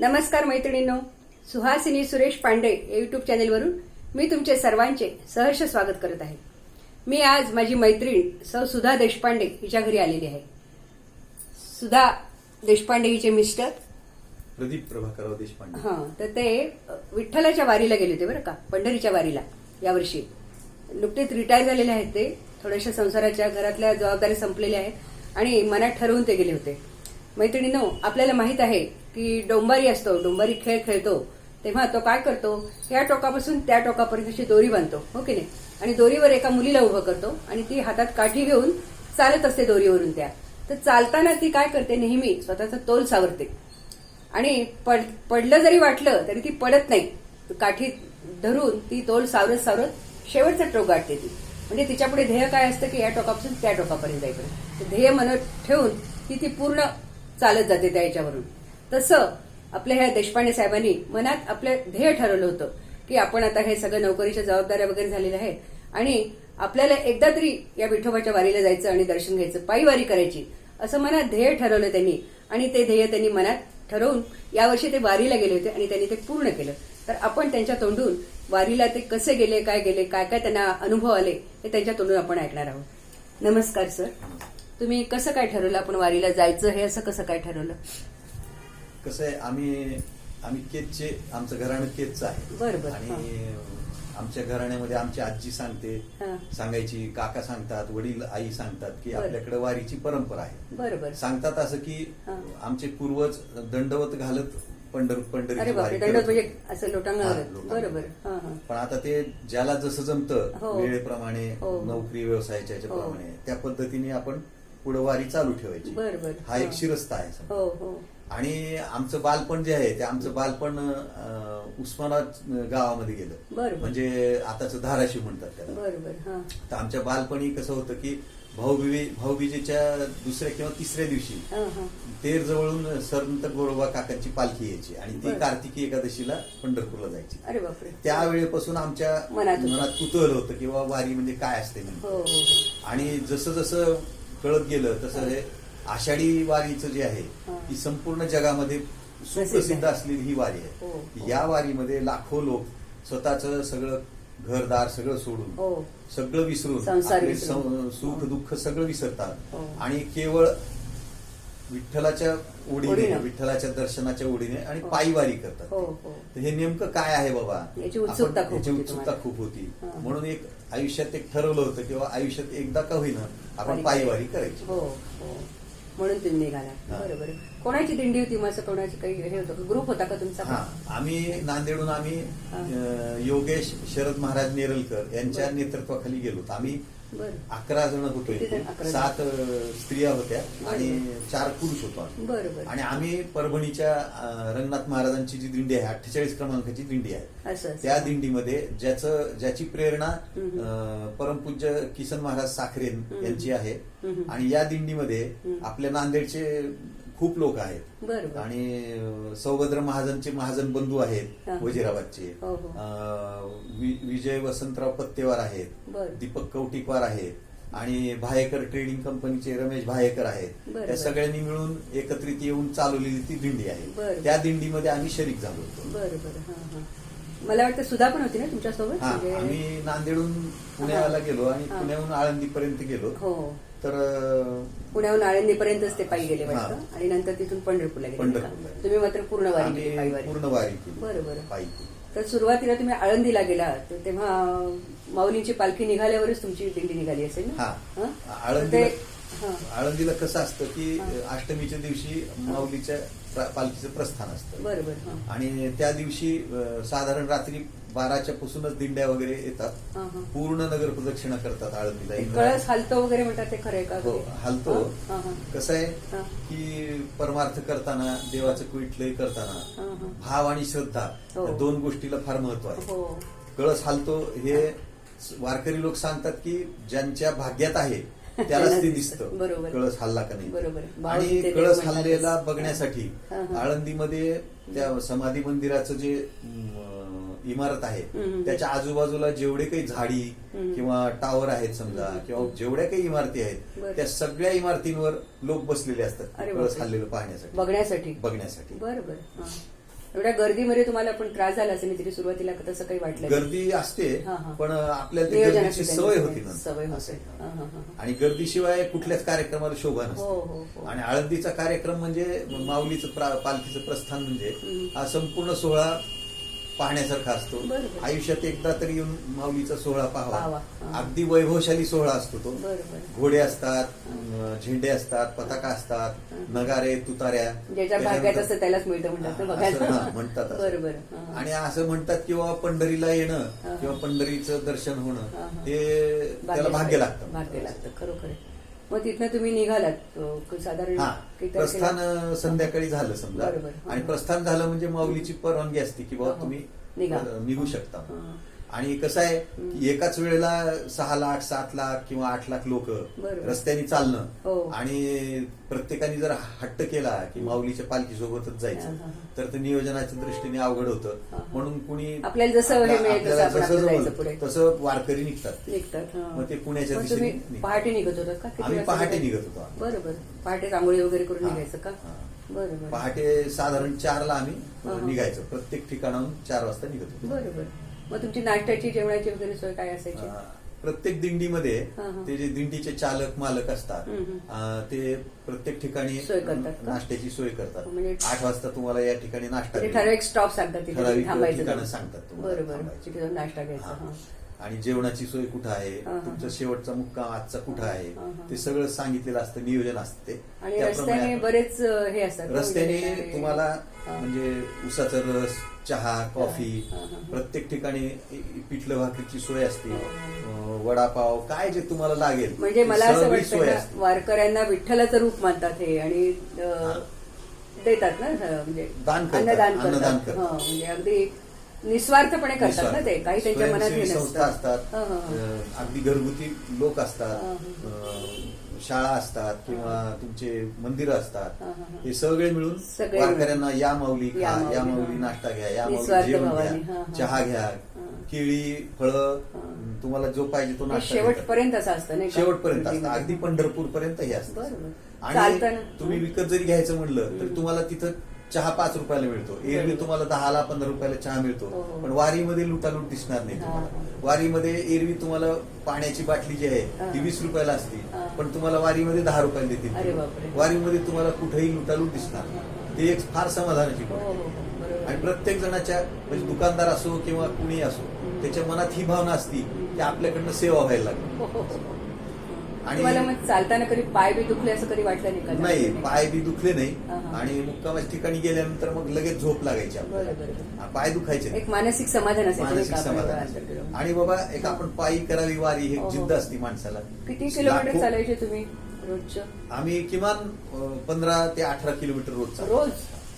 नमस्कार मैत्रिणींनो सुहासिनी सुरेश पांडे या युट्यूब चॅनेलवरून मी तुमचे सर्वांचे सहर्ष स्वागत करत आहे. मी आज माझी मैत्रीण सौ सुधा देशपांडे हिच्या घरी आलेली आहे. सुधा देशपांडे हिचे मिस्टर. प्रदीप प्रभाकरराव देशपांडे. हा तर ते विठ्ठलाच्या वारीला गेले होते बरं का पंढरीच्या वारीला यावर्षी नुकतेच रिटायर झालेले आहेत ते थोड्याशा संसाराच्या घरातल्या जबाबदारी संपलेल्या आहेत आणि मनात ठरवून ते गेले होते. मैत्रिणीनो आपल्याला माहीत आहे की डोंबारी असतो डोंबारी खेळ खेळतो. तेव्हा तो काय करतो? या टोकापासून त्या टोकापर्यंतची दोरी बांधतो हो की नाही? आणि दोरीवर एका मुलीला उभं करतो आणि ती हातात काठी घेऊन चालत असते दोरीवरून त्या. तर चालताना ती काय करते? नेहमी स्वतःचा तोल सावरते. आणि पड पडलं जरी वाटलं तरी ती पडत नाही. काठी धरून ती तोल सावरत सावरत शेवटचा टोक गाठते ती. म्हणजे तिच्यापुढे ध्येय काय असतं की या टोकापासून त्या टोकापर्यंत जाईपर्यंत. ध्येय मनात ठेवून ती ती पूर्ण चालत जाते त्या याच्यावरून. तसं आपल्या ह्या देशपांडे साहेबांनी मनात आपलं ध्येय ठरवलं होतं की आपण आता हे सगळं नोकरीच्या जबाबदाऱ्या वगैरे झालेल्या आहेत आणि आपल्याला एकदा तरी या विठोबाच्या वारीला जायचं आणि दर्शन घ्यायचं पायी वारी करायची असं मनात ध्येय ठरवलं त्यांनी. आणि ते ध्येय त्यांनी मनात ठरवून यावर्षी ते वारीला गेले होते आणि त्यांनी ते पूर्ण केलं. तर आपण त्यांच्या तोंडून वारीला ते कसे गेले काय गेले काय काय त्यांना अनुभव आले हे त्यांच्या तोंडून आपण ऐकणार आहोत. नमस्कार सर. तुम्ही कसं काय ठरवलं आपण वारीला जायचं हे असं कसं काय ठरवलं कसं आहे आम्ही आम्ही केजचे आमचं घराणं केजचं आहे बरं, बरं. आणि आमच्या घराण्यामध्ये आमची आजी सांगते हा. सांगायची काका सांगतात वडील आई सांगतात की. आपल्याकडे वारीची परंपरा आहे बरं बरं सांगतात असं की हा. आमचे पूर्वज दंडवत घालत पंढर करत म्हणजे होते. असं लोटांगण हा, घालत. लोटांगण. बरं बरं हा हा पण आता ते ज्याला जसं जमतं हो. वेळेप्रमाणे हो. नोकरी व्यवसायाच्या याच्याप्रमाणे त्या पद्धतीने आपण पुढे वारी चालू ठेवायची. बरं बरं. हा एक शिरस्ता आहे समजा. हो हो. आणि आमचं बालपण जे आहे ते आमचं बालपण अं, उस्मानाबाद गावामध्ये गेलं. बरं. म्हणजे आताच धाराशिव म्हणतात त्याला. बरं बरं. हा. तर आमच्या बालपणी कसं होतं की भाऊबीवी भाऊबीजेच्या दुसऱ्या किंवा तिसऱ्या दिवशी हा हा. तेर जवळून संत गोरोबा काकांची पालखी यायची आणि ती बरं. कार्तिकी एकादशीला पंढरपूरला जायची. अरे बापरे. त्यावेळेपासून आमच्या मनात होतं. मनात कुतूहल होतं की बाबा वारी म्हणजे काय असते हो हो हो. आणि जसं जसं कळत गेलं तसं हे आषाढी वारीचं जे आहे हा. ही संपूर्ण जगामध्ये सुप्रसिद्ध. असलेली ही वारी हो, आहे हो. या वारीमध्ये लाखो लोक स्वतःचं सगळं घरदार सगळं सोडून हो सगळं विसरून सुख हो. दुःख सगळं विसरतात हो. आणि केवळ विठ्ठलाच्या ओढीने. विठ्ठलाच्या दर्शनाच्या ओढीने आणि हो. पायी वारी करतात हो हो तर हे नेमकं काय आहे बाबा याची उत्सुकता खूप होती हा. म्हणून एक आयुष्यात एक ठरवलं होतं किंवा आयुष्यात एकदा का होईना आपण वारी पायी करायची. हो हो. म्हणून तुम्ही निघाला. हा. बरं बरं कोणाची दिंडी होती असं कोणाची काही हे होतं ग्रुप होता का तुमचा? हा. आम्ही नांदेडून आम्ही योगेश शरद महाराज नेरलकर यांच्या. नेतृत्वाखाली गेलो आम्ही अकरा जण होतो. सात स्त्रिया होत्या. आणि चार पुरुष होतो आणि आम्ही परभणीच्या रंगनाथ महाराजांची जी दिंडी आहे अठ्ठेचाळीस क्रमांकाची दिंडी आहे. त्या दिंडीमध्ये ज्याचं ज्याची प्रेरणा परमपूज्य किसन महाराज साखरे. यांची आहे. आणि या दिंडीमध्ये. आपल्या नांदेडचे खूप लोक आहेत आणि सौभद्र महाजनचे महाजन बंधू आहेत. वजिराबादचे हो, हो. विजय वसंतराव पत्तेवार आहेत. दीपक कौटिकवार आहेत आणि भायेकर ट्रेडिंग कंपनीचे रमेश भायेकर आहेत त्या. सगळ्यांनी मिळून एकत्रित येऊन चालवलेली ती दिंडी. आहे त्या दिंडीमध्ये आम्ही शरीक झालो होतो मला वाटतं सुधा पण होती ना तुमच्यासोबत हा म्हणजे- आम्ही नांदेडून पुण्याला गेलो आणि हा. पुण्याहून आळंदीपर्यंत गेलो हो तर अं, पुण्याहून आळंदीपर्यंतच ते पायी गेले वाटतं हा. आणि नंतर तिथून पंढरपूरला गेले नाही का? तुम्ही मात्र पूर्ण वारी आम्ही केली पायी वारी पूर्ण वारी केली बरं पायी तर सुरुवातीला तुम्ही आळंदीला गेला तर तेव्हा माऊलींची पालखी निघाल्यावरच तुमची दिंडी निघाली असेल ना हा. हं? आळंदीला तर ते- हं. आळंदीला कसं असतं की. अष्टमीच्या दिवशी माऊलीच्या पालखीचं प्रस्थान असतं हं. आणि त्या दिवशी साधारण रात्री बाराच्या पासूनच दिंड्या वगैरे येतात. पूर्ण नगर प्रदक्षिणा करतात आळंदीला कळस हलतो वगैरे म्हणतात ते खरंय का हो हलतो. कसं आहे. की परमार्थ करताना देवाचं कुठलंही करताना. भाव आणि श्रद्धा हो. दोन गोष्टीला फार महत्त्व आहे हो कळस हालतो हे वारकरी लोक सांगतात की ज्यांच्या भाग्यात आहे त्यालाच ते दिसतं बरोबर. कळस हल्ला का नाही बरोबर. आणि कळस हल्लेला. बघण्यासाठी. आळंदीमध्ये त्या समाधी मंदिराचं जे इमारत आहे. त्याच्या आजूबाजूला जेवढे काही झाडी. किंवा टावर आहेत समजा किंवा जेवढ्या काही इमारती आहेत. त्या सगळ्या इमारतींवर लोक बसलेले असतात कळस. हल्लेलं पाहण्यासाठी बघण्यासाठी बघण्यासाठी बरं बरं हं. एवढ्या गर्दीमध्ये तुम्हाला पण त्रास झाला असेल तरी सुरुवातीला तसं काही वाटलं. गर्दी असते हा, हा. पण आपल्याला ती गर्दीची सवय. होती ना सवय होते. हा, हा, हा, हा. आणि गर्दीशिवाय कुठल्याच कार्यक्रमाला शोभा हो, हो, हो. नसते आणि आळंदीचा कार्यक्रम म्हणजे माऊलीचं पालखीचं प्रस्थान म्हणजे. हा संपूर्ण सोहळा पाहण्यासारखा असतो बरोबर. आयुष्यात एकदा तरी येऊन माऊलीचा सोहळा पाहावा. पाहावा हा. अगदी वैभवशाली सोहळा असतो तो घोडे असतात अं, झेंडे असतात पताका असतात नगारे तुताऱ्या ज्याच्या भाग्यात त्याच्यानंतर- असतं त्यालाच मिळतं म्हणतात ना असं, बघायला म्हणतात असं. बरं बरं हा. आणि असं म्हणतात किंवा पंढरीला येणं हा. किंवा पंढरीचं दर्शन होणं हा, हा. ते त्याला भाग्य लागतं भाग्य लागतं खरोखर आहे. मग तिथनं तुम्ही निघालात साधारण हा प्रस्थान संध्याकाळी झालं समजा बरोबर. हा. आणि प्रस्थान झालं म्हणजे माऊलीची परवानगी असते की हा, बाबा हा. तुम्ही निघा. शकता हा. आणि कसं आहे की एकाच वेळेला सहा लाख सात लाख किंवा आठ लाख लोक बरोबर. रस्त्याने हो. चालणं आणि प्रत्येकाने जर हट्ट केला की माऊलीच्या पालखी सोबतच हा, जायचं हा, तर ते नियोजनाच्या दृष्टीने अवघड होतं हा, हा. म्हणून कुणी आपल्याला जसं हे तसं वारकरी निघतात निघतात हा. मग ते पुण्याच्या दिशेने. पहाटे निघत होतात का आम्ही पहाटे? निघत होतो. बरं बरं पहाटे रांगोळी वगैरे करून हा. निघायचं का हा. बरं बरं पहाटे साधारण चारला आम्ही हा, हा. निघायचो प्रत्येक ठिकाणाहून चार वाजता निघत होतो बरं बरं मग तुमची नाश्त्याची जेवणाची वगैरे सोय काय असायची प्रत्येक दिंडीमध्ये हा, हा. ते जे दिंडीचे चालक मालक असतात ते प्रत्येक ठिकाणी सोय करतात का? नाश्त्याची सोय करतात म्हणजे- आठ वाजता तुम्हाला या ठिकाणी नाश्ता म्हणजे. ठराविक स्टॉप सांगतात ठराविक थांबायचं ठिकाणं. सांगतात नाश्ता घ्यायचा हा. हा. आणि जेवणाची सोय कुठं आहे. तुमचा शेवटचा मुक्काम आजचा कुठं आहे. ते सगळं सांगितलेलं असतं नियोजन असतं त्याप्रमाणे बरेच हे असतात रस्त्याने तुम्हाला. म्हणजे उसाचा रस चहा कॉफी. प्रत्येक ठिकाणी पिठलं भाकरीची सोय असते हा, हा. वडापाव काय जे तुम्हाला लागेल म्हणजे मला असं वाटतं. वारकऱ्यांना विठ्ठलाचं रूप मानतात हे आणि. देतात ना म्हणजे अन्नदान अन्नदान करतात म्हणजे अगदी निस्वार्थपणे करतात ना ते काही त्यांच्या मनात स्वयंसेवी संस्था नसतं असतात. अं, अगदी घरगुती लोक असतात शाळा असतात किंवा तुमचे मंदिर असतात हा, हा, हा. हे सगळे मिळून सगळे वारकऱ्यांना या माऊली या खा माऊली, या माऊली हा. नाश्ता घ्या या माऊली निस्वार्थ जेवण भावाने, घ्या हा. चहा घ्या हा. केळी फळं. तुम्हाला जो पाहिजे तो नाश्ता. शेवटपर्यंत असं असतं नाही का? शेवटपर्यंत असतं अगदी पंढरपूर पर्यंत हे असतं. आणि चालताना? तुम्ही विकत जरी घ्यायचं म्हणलं तर. तुम्हाला तिथं चहा पाच रुपयाला मिळतो एरवी. तुम्हाला दहाला पंधरा रुपयाला चहा मिळतो हो, हो. पण वारीमध्ये लुटालूट दिसणार नाही तुम्हाला. वारीमध्ये एरवी तुम्हाला पाण्याची बाटली जी आहे. ती वीस रुपयाला असते. पण तुम्हाला वारीमध्ये दहा रुपयाला देतील. वारीमध्ये तुम्हाला कुठेही लुटालूट दिसणार. ते एक फार समाधानाची गोष्ट हो. आणि प्रत्येक जणाच्या म्हणजे दुकानदार असो किंवा कुणी असो त्याच्या मनात ही भावना असती की आपल्याकडनं सेवा व्हायला लागली तुम्हाला मग चालताना कधी पाय बी दुखले असं कधी वाटलं नाही का नाही पाय बी दुखले नाही हा, हा. आणि मुक्कामाच्या ठिकाणी गेल्यानंतर मग लगेच झोप लागायची आपल्याला बरं, बरं. हा, पाय दुखायचे नाही. एक मानसिक समाधान नाही मानसिक समाधान? आणि बाबा एक आपण पायी करावी वारी ही हो, एक हो. जिद्द असते माणसाला किती किलोमीटर लाखो- चालायचे तुम्ही रोजचं आम्ही किमान पंधरा ते अठरा किलोमीटर रोज चालतो. रोज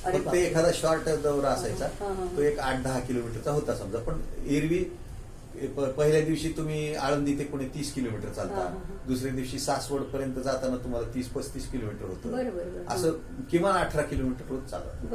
अरे फक्त बापरे. एखादा शॉर्ट दौरा असायचा हा, हा, हा. तो एक आठ दहा किलोमीटरचा होता समजा पण एरवी पहिल्या दिवशी तुम्ही आळंदी ते पुणे तीस किलोमीटर चालता. दुसऱ्या दिवशी सासवड पर्यंत जाताना तुम्हाला तीस पस्तीस किलोमीटर होतं. असं किमान अठरा किलोमीटर रोज चालत.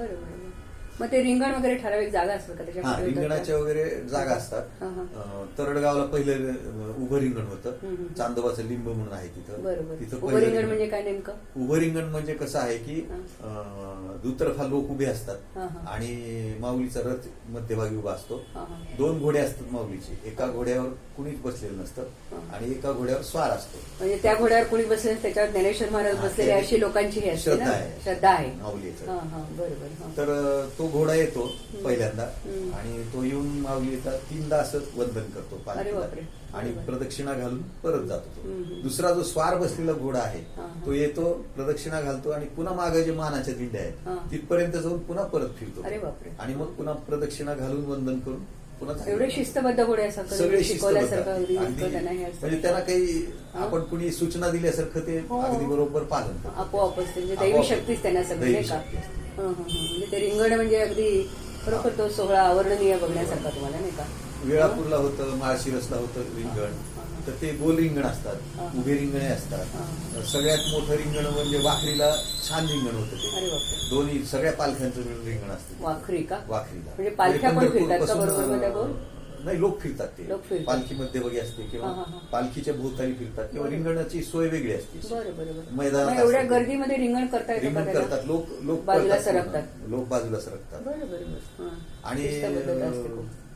मग ते रिंगण वगैरे ठराविक जागा असतात का हा त्याच्यामध्ये रिंगणाच्या वगैरे जागा असतात हा, हा. अं, तरडगावला पहिलं अं, उभं रिंगण होतं हम्म. चांदोबाचं लिंब म्हणून आहे तिथं बरोबर तिथं उभं पहिलं रिंगण म्हणजे काय नेमकं उभं रिंगण म्हणजे कसं आहे की. अं, दुतर्फा लोक उभे असतात हा, हा. आणि माऊलीचा रथ मध्यभागी उभा असतो हा, हा. दोन घोडे असतात माऊलीचे एका घोड्यावर कुणीच बसलेलं नसतं हा. आणि एका घोड्यावर स्वार असतो म्हणजे त्या घोड्यावर कोणी बसले त्याच्यावर ज्ञानेश्वर महाराज हा, बसलेले ते- अशी लोकांची हे असते श्रद्धा ना आहे. श्रद्धा आहे माऊलीचं. हा हा बरोबर हा. तर अं, तो घोडा येतो पहिल्यांदा. आणि तो येऊन माऊलीचा तीनदा असं वंदन करतो पालखीला. आणि. प्रदक्षिणा घालून परत जातो तो. दुसरा जो स्वार बसलेला घोडा आहे. तो येतो प्रदक्षिणा घालतो आणि पुन्हा मागे जे मानाच्या दिंड्या. आहेत तिथपर्यंत जाऊन पुन्हा परत फिरतो. आणि मग पुन्हा प्रदक्षिणा घालून वंदन करून पुन्हा. एवढे शिस्तबद्ध घोडे असतात सगळे. म्हणजे त्यांना काही. आपण कुणी सूचना दिल्यासारखं ते हो. अगदी बरोबर पालन आपोआपच म्हणजे दैवी आपोआप. शक्तीच त्यांना सगळी म्हणजे ते रिंगण म्हणजे अगदी खरोखर तो सोहळा अवर्णनीय बघण्यासारखा तुम्हाला नाही का? वेळापूरला होतं माळशिरसला होतं रिंगण. तर ते गोल रिंगण असतात. उभे रिंगणे असतात. सगळ्यात मोठं रिंगण म्हणजे वाखरीला छान रिंगण होतं ते. दोन्ही सगळ्या पालख्यांचं मिळून रिंगण असतं वाखरी का? वाखरीला. म्हणजे पालख्या पण फिरतात नाही लोक फिरतात ते. पालखीमध्ये वगैरे असते किंवा. पालखीच्या भोवताली फिरतात किंवा. रिंगणाची सोय वेगळी असते मैदानात एवढ्या. गर्दीमध्ये रिंगण करता येतं का रिंगण? करतात लोक लोक बाजूला सरकतात. लोक बाजूला सरकतात. आणि.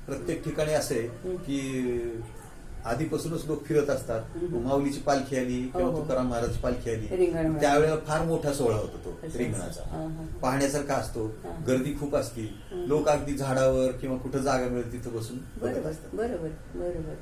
प्रत्येक ठिकाणी असे. की आधीपासूनच लोक फिरत असतात. माऊलीची पालखी आली किंवा हो, हो. तुकाराम महाराजची पालखी आली. त्यावेळेला फार मोठा सोहळा होता तो. रिंगणाचा. पाहण्यासारखा असतो. गर्दी खूप असती. लोक अगदी झाडावर किंवा कुठं जागा मिळेल तिथं बसून बरोबर बरोबर बरोबर.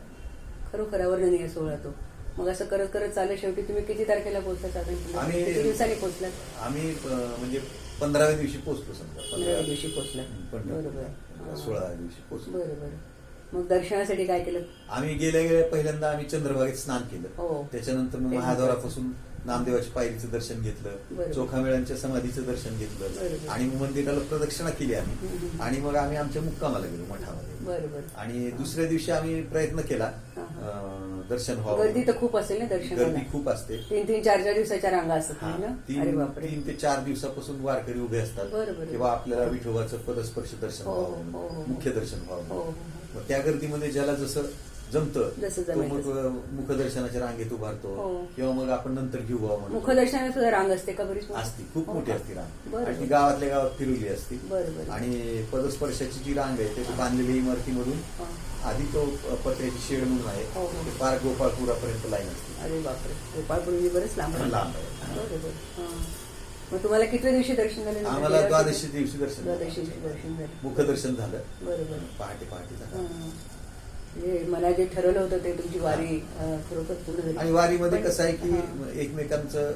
खरोखर अवर्णनीय सोहळा तो. मग असं करत करत चाललं शेवटी तुम्ही किती तारखेला पोहोचला साधारण आम्ही- दिवसांनी पोहोचलात? आम्ही म्हणजे पंधराव्या दिवशी पोहोचलो समजा. पंधराव्या दिवशी पोहोचला बरोबर. सोळाव्या दिवशी पोहोचलो. बरं बरं मग दर्शनासाठी काय केलं आम्ही गेल्या गेल्या पहिल्यांदा आम्ही चंद्रभागेत स्नान हो. केलं त्याच्यानंतर मग महाद्वारापासून नामदेवाच्या पायरीचं दर्शन घेतलं बरोबर. चोखामेळ्यांच्या समाधीचं दर्शन घेतलं. आणि मंदिराला प्रदक्षिणा केली आम्ही. आणि मग आम्ही आमच्या मुक्कामाला गेलो मठामध्ये आणि दुसऱ्या दिवशी आम्ही प्रयत्न केला हा, हा. दर्शन व्हावं गर्दी तर खूप असेल ना दर्शनाला गर्दी खूप असते तीन तीन चार चार दिवसाच्या रांगा असतात हा, तीन ते चार दिवसापासून वारकरी उभे असतात. किंवा आपल्याला विठोबाचं पदस्पर्श दर्शन हो, हो, व्हावं हो, हो. मुख्य दर्शन हो, हो, व्हावं हो. त्या गर्दीमध्ये ज्याला जसं जमतं तो मग. मुखदर्शनाच्या रांगेत उभारतो हो. किंवा मग आपण नंतर घेऊ बुवा म्हणतो. मुखदर्शनात सुद्धा रांग असते का बरीच? असती खूप हो मोठी? असती रांग आणि ती. गावातल्या गावात फिरवली असती. आणि पदस्पर्शाची जी रांग आहे ते बांधलेल्या इमारतीमधून. आधी तो पत्र्याची शेड म्हणून आहे हो. ते पार गोपाळपुरापर्यंत लाईन असते अरे बापरे गोपाळपूर्वी बरंच लांब. लांब आहे. मग तुम्हाला कितव्या दिवशी दर्शन झालं आम्हाला द्वादशी किती? दिवशी दर्शन. द्वादशी दिवशी दर्शन झालं मुखदर्शन झालं बरं बरं पहाटे पहाटे झालं. म्हणजे मला जे ठरवलं होतं ते तुमची वारी खरोखर पूर्ण झाली आणि वारीमध्ये कसं आहे की. एकमेकांचं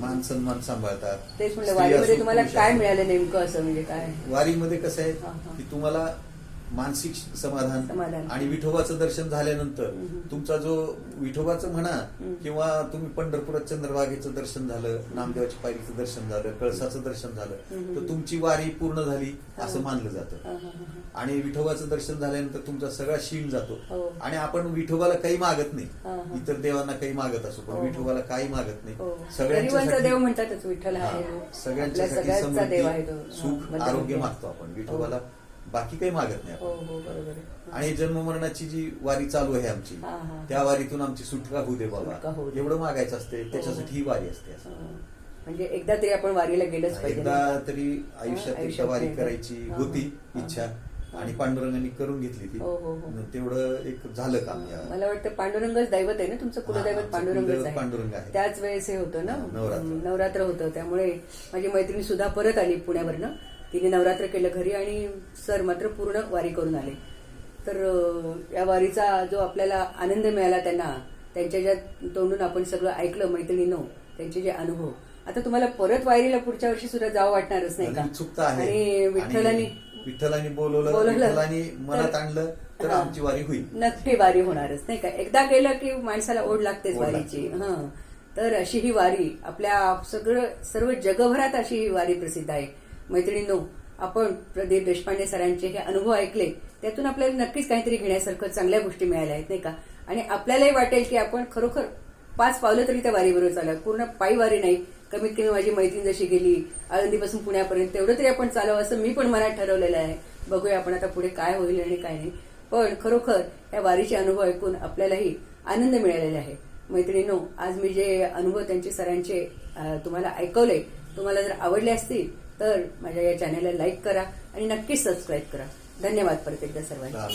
मान सन्मान सांभाळतात तेच म्हणलं स्त्री वारीमध्ये तुम्हाला काय. मिळालं नेमकं असं म्हणजे काय वारीमध्ये कसं आहे. की तुम्हाला मानसिक समाधान. आणि विठोबाचं दर्शन झाल्यानंतर. तुमचा जो विठोबाचं म्हणा. किंवा तुम्ही पंढरपुरात चंद्रभागेचं दर्शन झालं नामदेवाच्या पायरीचं दर्शन झालं कळसाचं दर्शन झालं. तर तुमची वारी पूर्ण झाली असं हां. मानलं जातं. आणि विठोबाचं दर्शन झाल्यानंतर तुमचा सगळा शीण जातो हो. आणि आपण विठोबाला काही मागत नाही. इतर देवांना काही मागत असो पण हो. विठोबाला काही मागत नाही. गरिबांचा देव म्हणतातच विठ्ठल आहे आपल्या सगळ्यांच्यासाठी समृद्धी सुख आरोग्य. मागतो आपण विठोबाला बाकी काही मागत नाही हो आपण हो. आणि जन्म मरणाची जी वारी चालू आहे आमची हा, हा. त्या वारीतून आमची सुटका होऊ दे बाबा. एवढं मागायचं असते त्याच्यासाठी ही वारी असते असं. हां. म्हणजे एकदा तरी आपण वारीला गेलंच पाहिजे एकदा? तरी आयुष्यात वारी. करायची हा, होती हा. इच्छा हा. आणि पांडुरंगाने करून घेतली ती हो, हो, हो. तेवढं एक झालं काम मला वाटतं पांडुरंगच दैवत आहे ना तुमचं कुलदैवत पांडुरंगच पांडुरंग आहे आहे. त्याच वेळेस हे होतं ना हा, नवरात्र होतं त्यामुळे माझी मैत्रिणी सुद्धा परत आली पुण्यावरनं तिने नवरात्र केलं घरी आणि सर मात्र पूर्ण वारी करून आले. तर या वारीचा जो आपल्याला आनंद मिळाला त्यांना त्यांच्या ज्या तोंडून आपण सगळं ऐकलं मैत्रिणीनं त्यांचे जे अनुभव. आता तुम्हाला परत वारीला पुढच्या वर्षी सुद्धा जावं वाटणारच नाही का? उत्सुकता आहे. आणि विठ्ठलाने विठ्ठलाने बोलवलं बोलवलं. विठ्ठलाने मनात आणलं तर. आमची वारी होईल. नक्की वारी होणारच नाही का? एकदा गेलं की माणसाला ओढ लागतेच वारीची. हं. तर अशी ही वारी आपल्या सगळं सर्व जगभरात अशी ही वारी प्रसिद्ध आहे. मैत्रिणींनो आपण प्रदीप देशपांडे सरांचे हे अनुभव ऐकले त्यातून आपल्याला नक्कीच काहीतरी घेण्यासारखं चांगल्या गोष्टी मिळाल्या आहेत नाही का? आणि आपल्यालाही वाटेल की आपण खरोखर पाच पावलं तरी त्या वारीबरोबर चालू पूर्ण पायी वारी नाही. कमीत कमी माझी मैत्रीण जशी गेली आळंदीपासून पुण्यापर्यंत तेवढं तरी आपण चालावं असं मी पण मनात ठरवलेलं आहे. बघूया आपण आता पुढे काय होईल आणि काय नाही. पण खरोखर या वारीचे अनुभव ऐकून आपल्यालाही आनंद मिळालेला आहे. मैत्रिणीनो आज मी जे अनुभव त्यांचे सरांचे तुम्हाला ऐकवले तुम्हाला जर आवडले असतील तर माझ्या या चॅनलला लाईक करा आणि नक्कीच सबस्क्राईब करा. धन्यवाद परत एकदा सर्वांना